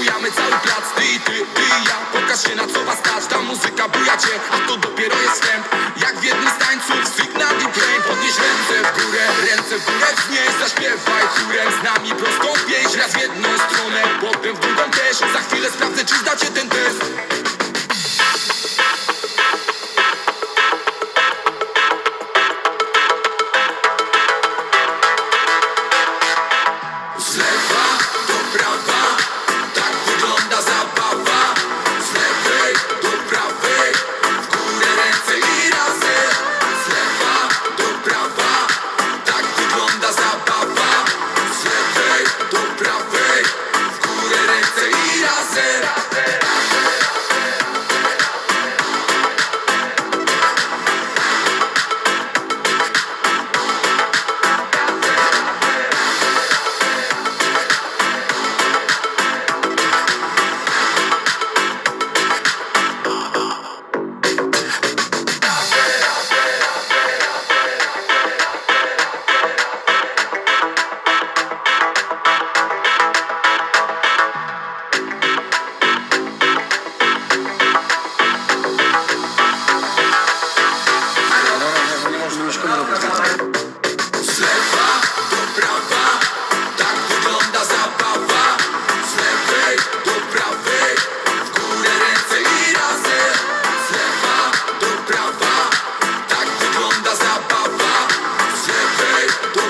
rozbujamy cały plac. Ty i ty, ty i ja, pokaż się na co was stać. Ta muzyka buja cię, a to dopiero jest wstęp. Jak w jednym z tańców, Signal i Brain Podnieś ręce w górę, ręce w górę wznieś Zaśpiewaj chórem z nami prostą pieśń Raz w jedną stronę, potem w drugą też. Za chwilę sprawdzę, czy zdacie ten test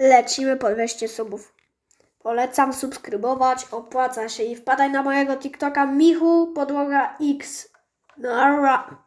Lecimy po 200 subów. Polecam subskrybować, opłaca się i wpadaj na mojego TikToka Michu Podłoga X. Nara.